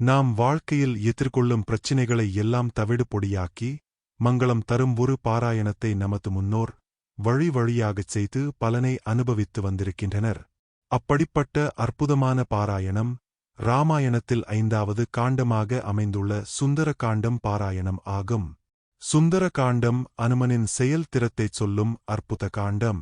நாம் வாழ்க்கையில் எதிர்கொள்ளும் பிரச்சினைகளை எல்லாம் தவிடு பொடியாக்கி மங்களம் தரும் ஒரு பாராயணத்தை நமது முன்னோர் வழி வழியாகச் செய்து பலனை அனுபவித்து வந்திருக்கின்றனர். அப்படிப்பட்ட அற்புதமான பாராயணம் ராமாயணத்தில் ஐந்தாவது காண்டமாக அமைந்துள்ள சுந்தர காண்டம் பாராயணம் ஆகும். சுந்தர காண்டம் அனுமனின் செயல் திறத்தைச் சொல்லும் அற்புத காண்டம்.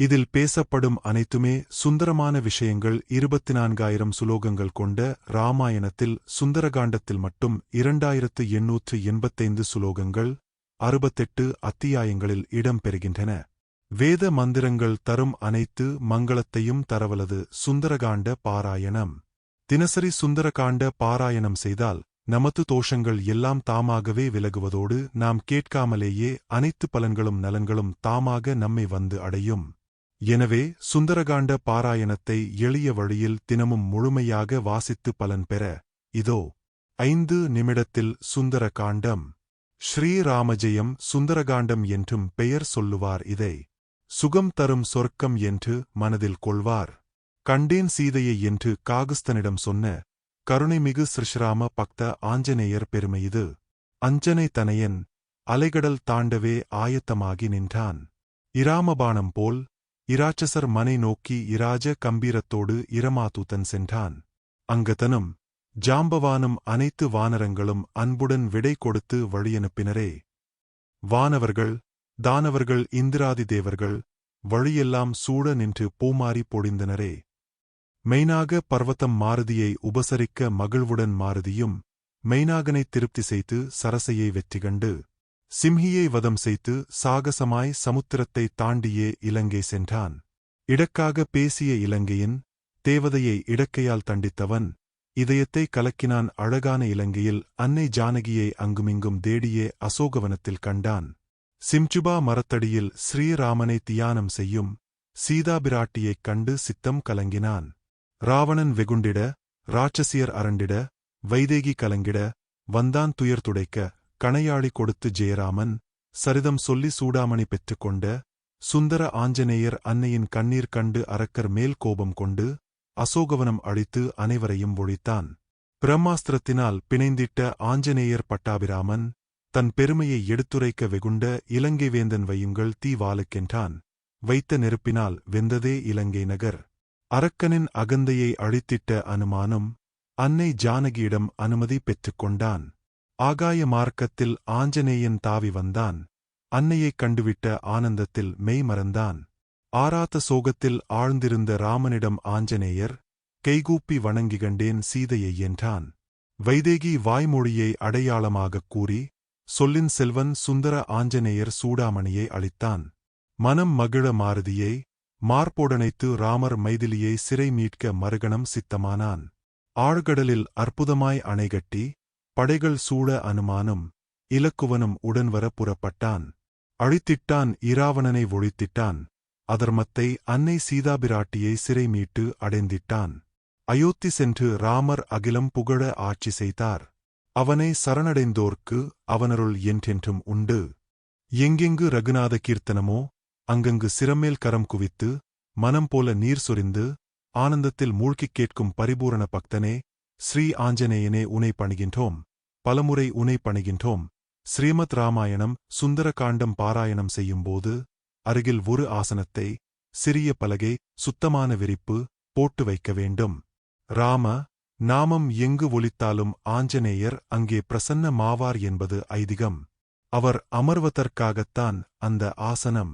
இதில் பேசப்படும் அனைத்துமே சுந்தரமான விஷயங்கள் இருபத்தி நான்காயிரம் சுலோகங்கள் கொண்ட ராமாயணத்தில் சுந்தரகாண்டத்தில் மட்டும் இரண்டாயிரத்து எண்ணூற்று எண்பத்தைந்து சுலோகங்கள் அறுபத்தெட்டு அத்தியாயங்களில் இடம்பெறுகின்றன. வேத மந்திரங்கள் தரும் அனைத்து மங்களத்தையும் தரவலது சுந்தரகாண்ட பாராயணம். தினசரி சுந்தரகாண்ட பாராயணம் செய்தால் நமது தோஷங்கள் எல்லாம் தாமாகவே விலகுவதோடு நாம் கேட்காமலேயே அனைத்து பலன்களும் நலன்களும் தாமாக நம்மை வந்து அடையும். எனவே சுந்தரகாண்ட பாராயணத்தை எளிய வழியில் தினமும் முழுமையாக வாசித்து பலன் பெற இதோ ஐந்து நிமிடத்தில் சுந்தர காண்டம் ஸ்ரீராமஜெயம் சுந்தரகாண்டம் என்றும் பெயர் சொல்லுவார் இதை சுகம் தரும் சொர்க்கம் என்று மனதில் கொள்வார். கண்டேன் சீதையை என்று காகுஸ்தனிடம் சொன்ன கருணைமிகு ஸ்ரீராம பக்த ஆஞ்சநேயர் பெருமை இது. அஞ்சனை தனையன் அலைகடல் தாண்டவே ஆயத்தமாகி நின்றான். இராமபானம் போல் இராட்சசர் மனை நோக்கி இராஜ கம்பீரத்தோடு இரமாதூதன் சென்றான். அங்கதனும் ஜாம்பவானும் அனைத்து வானரங்களும் அன்புடன் விடை கொடுத்து வழியனுப்பினரே. வானவர்கள் தானவர்கள் இந்திராதி தேவர்கள் வழியெல்லாம் சூட நின்று பூமாறி பொழிந்தனரே. மெய்னாக பர்வதம் மாருதியை உபசரிக்க மகிழ்வுடன் மாருதியும் மெய்னாகனை திருப்தி செய்து சரசையை வெற்றி கண்டு சிம்ஹியை வதம் செய்து சாகசமாய் சமுத்திரத்தை தாண்டியே இலங்கை சென்றான். இடக்காக பேசிய இலங்கையின் தேவதையை இடக்கையால் தண்டித்தவன் இதயத்தை கலக்கினான் அழகான இலங்கையில் அன்னை ஜானகியை அங்குமிங்கும் தேடியே அசோகவனத்தில் கண்டான். சிம்சுபா மரத்தடியில் ஸ்ரீராமனை தியானம் செய்யும் சீதாபிராட்டியைக் கண்டு சித்தம் கலங்கினான். ராவணன் வெகுண்டிட ராட்சசியர் அரண்டிட வைதேகி கலங்கிட வந்தான் துயர் துடைக்க கணையாளி கொடுத்து ஜெயராமன் சரிதம் சொல்லி சூடாமணி பெற்றுக்கொண்ட சுந்தர ஆஞ்சநேயர் அன்னையின் கண்ணீர் கண்டு அரக்கர் மேல் கோபம் கொண்டு அசோகவனம் அழித்து அனைவரையும் ஒழித்தான். பிரம்மாஸ்திரத்தினால் பிணைந்திட்ட ஆஞ்சநேயர் பட்டாபிராமன் தன் பெருமையை எடுத்துரைக்க வெகுண்ட இலங்கை வேந்தன் வையுங்கள் தீ வாளுக்கென்றான் வைத்த நெருப்பினால் வெந்ததே இலங்கை நகர். அரக்கனின் அகந்தையை அழித்திட்ட அனுமானம் அன்னை ஜானகியிடம் அனுமதி பெற்றுக்கொண்டான் ஆகாய மார்க்கத்தில் ஆஞ்சநேயன் தாவி வந்தான். அன்னையைக் கண்டுவிட்ட ஆனந்தத்தில் மெய்மறந்தான் ஆராத்த சோகத்தில் ஆழ்ந்திருந்த ராமனிடம் ஆஞ்சநேயர் கைகூப்பி வணங்கி கண்டேன் சீதையை என்றான். வைதேகி வாய்மொழியை அடையாளமாகக் கூறி சொல்லின் செல்வன் சுந்தர ஆஞ்சநேயர் சூடாமணியை அளித்தான் மனம் மகிழ மாருதியை மார்போடனைத்து ராமர் மைதிலியை சிறை மீட்க மறுகணம் சித்தமானான். ஆழ்கடலில் அற்புதமாய் அணைகட்டி படைகள் சூழ அனுமானும் இலக்குவனும் உடன்வர புறப்பட்டான். அழித்திட்டான் இராவணனை ஒழித்திட்டான். அதர்மத்தை அன்னை சீதாபிராட்டியை சிறை மீட்டு அடைந்திட்டான். அயோத்தி சென்று ராமர் அகிலம் புகழ ஆட்சி செய்தார். அவனை சரணடைந்தோர்க்கு அவனருள் என்றென்றும் உண்டு. எங்கெங்கு ரகுநாத கீர்த்தனமோ அங்கங்கு சிரமேல் கரம் குவித்து மனம் போல நீர் சொரிந்து ஆனந்தத்தில் மூழ்கிக் கேட்கும் பரிபூரண பக்தனே ஸ்ரீ ஆஞ்சநேயனே உனை பணிகின்றோம். பலமுறை உனை பணிகின்றோம். ஸ்ரீமத் ராமாயணம் சுந்தர காண்டம் பாராயணம் செய்யும்போது அருகில் ஒரு ஆசனத்தை சிறிய பலகை சுத்தமான விரிப்பு போட்டு வைக்க வேண்டும். ராம நாமம் எங்கு ஒலித்தாலும் ஆஞ்சநேயர் அங்கே பிரசன்ன மாவார் என்பது ஐதிகம். அவர் அமர்வதற்காகத்தான் அந்த ஆசனம்.